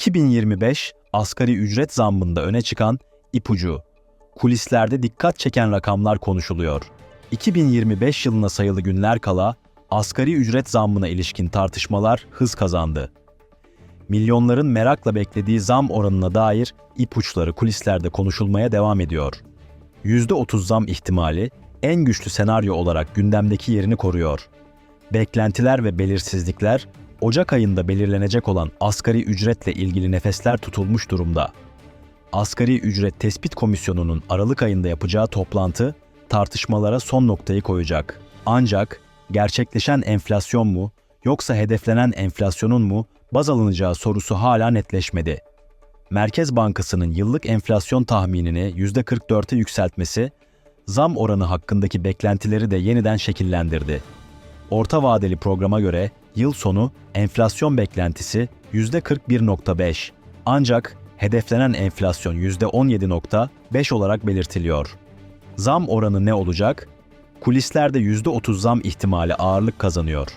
2025 asgari ücret zammında öne çıkan ipucu. Kulislerde dikkat çeken rakamlar konuşuluyor. 2025 yılına sayılı günler kala asgari ücret zammına ilişkin tartışmalar hız kazandı. Milyonların merakla beklediği zam oranına dair ipuçları kulislerde konuşulmaya devam ediyor. %30 zam ihtimali en güçlü senaryo olarak gündemdeki yerini koruyor. Beklentiler ve belirsizlikler Ocak ayında belirlenecek olan asgari ücretle ilgili nefesler tutulmuş durumda. Asgari Ücret Tespit Komisyonu'nun Aralık ayında yapacağı toplantı tartışmalara son noktayı koyacak. Ancak gerçekleşen enflasyon mu yoksa hedeflenen enflasyonun mu baz alınacağı sorusu hala netleşmedi. Merkez Bankası'nın yıllık enflasyon tahminini %44'e yükseltmesi, zam oranı hakkındaki beklentileri de yeniden şekillendirdi. Orta vadeli programa göre yıl sonu enflasyon beklentisi %41.5 ancak hedeflenen enflasyon %17.5 olarak belirtiliyor. Zam oranı ne olacak? Kulislerde %30 zam ihtimali ağırlık kazanıyor.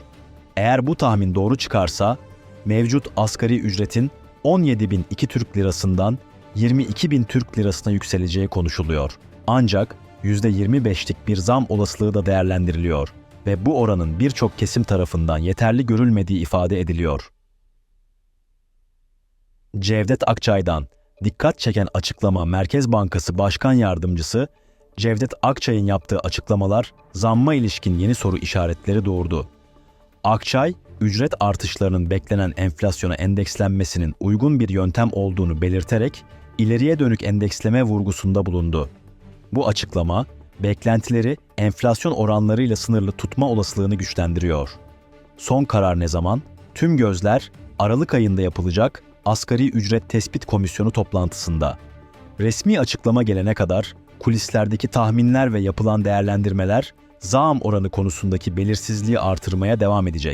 Eğer bu tahmin doğru çıkarsa mevcut asgari ücretin 17.002 Türk lirasından 22.000 Türk lirasına yükseleceği konuşuluyor. Ancak %25'lik bir zam olasılığı da değerlendiriliyor ve bu oranın birçok kesim tarafından yeterli görülmediği ifade ediliyor. Cevdet Akçay'dan dikkat çeken açıklama Merkez Bankası Başkan Yardımcısı Cevdet Akçay'ın yaptığı açıklamalar zamma ilişkin yeni soru işaretleri doğurdu. Akçay, ücret artışlarının beklenen enflasyona endekslenmesinin uygun bir yöntem olduğunu belirterek ileriye dönük endeksleme vurgusunda bulundu. Bu açıklama, beklentileri enflasyon oranlarıyla sınırlı tutma olasılığını güçlendiriyor. Son karar ne zaman? Tüm gözler Aralık ayında yapılacak Asgari Ücret Tespit Komisyonu toplantısında. Resmi açıklama gelene kadar kulislerdeki tahminler ve yapılan değerlendirmeler zam oranı konusundaki belirsizliği artırmaya devam edecek.